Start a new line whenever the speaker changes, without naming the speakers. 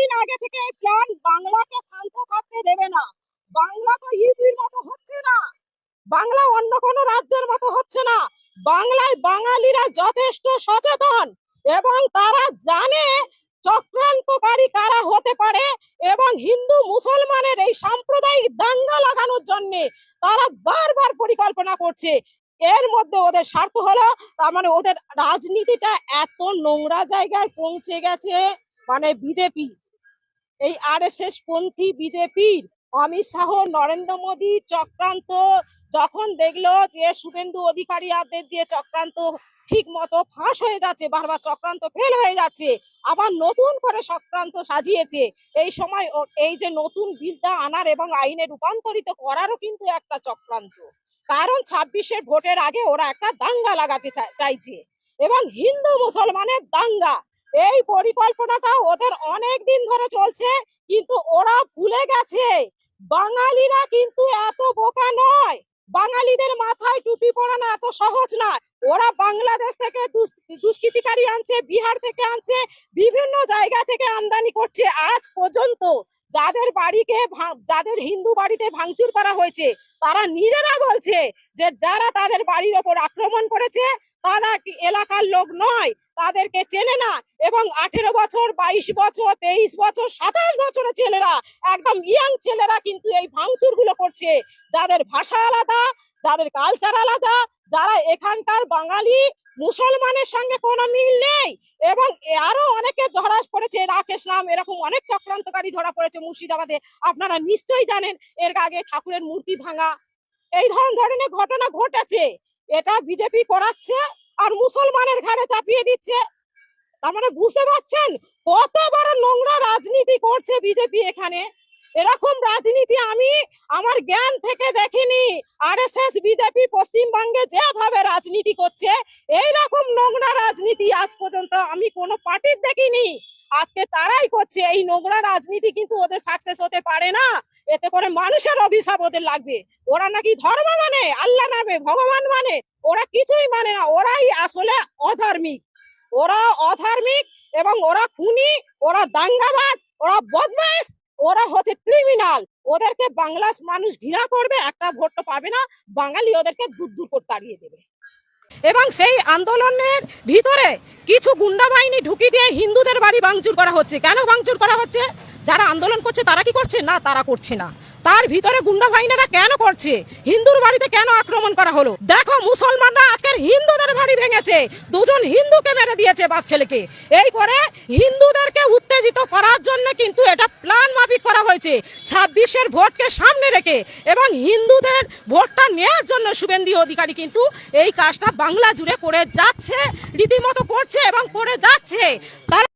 দিন আগে থেকে এই প্ল্যান বাংলাকে শান্ত থাকতে দেবে না। বাংলা তো ইউপির মতো হচ্ছে না। বাংলা অন্য কোনো রাজ্যের মতো হচ্ছে না। বাংলায় বাঙালিরা যথেষ্ট সচেতন এবং তারা জানে চক্রান্তকারী কারা হতে পারে এবং হিন্দু মুসলমানের এই সাম্প্রদায়িক দাঙ্গা লাগানোর জন্য তারা বারবার পরিকল্পনা করছে। এর মধ্যে ওদের স্বার্থ হলো, তার মানে ওদের রাজনীতিটা এত নোংরা জায়গায় পৌঁছে গেছে মানে বিজেপি। এই আরএসএস পন্থী বিজেপির অমিত শাহ, নরেন্দ্র মোদী চক্রান্ত যখন দেখল যে শুভেন্দু অধিকারীদের দিয়ে চক্রান্ত ঠিক মতো ফাঁস হয়ে যাচ্ছে, বারবার চক্রান্ত ফেল হয়ে যাচ্ছে, আবার নতুন করে চক্রান্ত সাজিয়েছে, এই সময় এই যে নতুন বিলটা আনার এবং আইনে রূপান্তরিত করারও কিন্তু একটা চক্রান্ত। কারণ ছাব্বিশের ভোটের আগে ওরা একটা দাঙ্গা লাগাতে চাইছে, এবং হিন্দু মুসলমানের দাঙ্গা এই পরিকল্পনাটা ওদের অনেক দিন ধরে চলছে, কিন্তু ওরা ভুলে গেছে। বাঙালিরা কিন্তু এত বোকা নয়। বাঙালিদের মাথায় টুপি পরানো এত সহজ নয় ওরা বাংলাদেশ থেকে দুষ্কৃতিকারী আনছে, বিহার থেকে আনছে, বিভিন্ন জায়গা থেকে আমদানি করছে আজ পর্যন্ত। যাদের বাড়িকে যাদের হিন্দু বাড়িতে ভাঙচুর করা হয়েছে, তারা নিজেরা বলছে যে যারা তাদের বাড়ির ওপর আক্রমণ করেছে তারা এলাকার লোক নয়? তাদেরকে চেনে না। এবং আঠেরো বছর, বাইশ বছর, তেইশ বছর, সাতাশ বছরের ছেলেরা, একদম ইয়াং ছেলেরা কিন্তু এই ভাঙচুরগুলো করছে। যাদের ভাষা আলাদা, যাদের কালচার আলাদা, যারা এখানকার বাঙালি, মুসলমানের সঙ্গে কোনো মিল নেই। এবং আরও অনেকে ধরা পড়েছে, রাকেশ নাম এরকম অনেক চক্রান্তকারী ধরা পড়েছে মুর্শিদাবাদে। আপনারা নিশ্চয়ই জানেন, এর আগে ঠাকুরের মূর্তি ভাঙা। এই ধরন ধরনের ঘটনা ঘটেছে। এটা বিজেপি করাচ্ছে আর মুসলমানের ঘাড়ে চাপিয়ে দিচ্ছে। তার মানে বুঝতে পারছেন? কত বড় নোংরা রাজনীতি করছে বিজেপি এখানে? এরকম রাজনীতি আমি আমার জ্ঞান থেকে দেখিনি। আর এস এস বিজেপি, পশ্চিমবঙ্গে যেভাবে রাজনীতি করছে এই রকম নোংরা রাজনীতি আজ পর্যন্ত আমি কোনো পার্টির দেখিনি। আজকে তারাই করছে। এই নোংরা রাজনীতি কিন্তু ওদের সাকসেস হতে পারে না। এতে করে মানুষের অভিশাপ ওদের লাগবে। ওরা নাকি ধর্ম মানে আল্লাহ নামে, ভগবান মানে। ওরা কিছুই মানে না। ওরাই আসলে অধার্মিক। ওরা অধার্মিক এবং ওরা খুনি, ওরা দাঙ্গাবাজ, ওরা বদমাইশ, ওরা হচ্ছে ক্রিমিনাল ওদেরকে বাংলার মানুষ ঘৃণা করবে, একটা ভোট পাবে না। বাঙালি ওদেরকে দূর দূর করে তাড়িয়ে দেবে। এবং সেই আন্দোলনের ভিতরে কিছু গুন্ডা বাহিনী ঢুকি দিয়ে হিন্দুদের বাড়ি ভাঙচুর করা হচ্ছে। কেন ভাঙচুর করা হচ্ছে? যারা আন্দোলন করছে তারা কি করছে? না, তারা করছে না। তার ভিতরে গুন্ডা বাহিনীরা কেন করছে? হিন্দুর বাড়িতে কেন আক্রমণ করা হলো? দেখো, মুসলমানরা আজকের হিন্দুদের বাড়ি ভেঙেছে। দুজন হিন্দুকে মেরে দিয়েছে বাপ ছেলেকে। এই করে হিন্দুদেরকে উত্তেজিত করার জন্য কিন্তু এটা প্ল্যান হয়েছে। ছাব্বিশের ভোটকে সামনে রেখে এবং হিন্দুদের ভোটটা নেওয়ার জন্য শুভেন্দু অধিকারী কিন্তু এই কাজটা বাংলা জুড়ে করে যাচ্ছে, রীতিমতো করছে এবং করে যাচ্ছে। তারা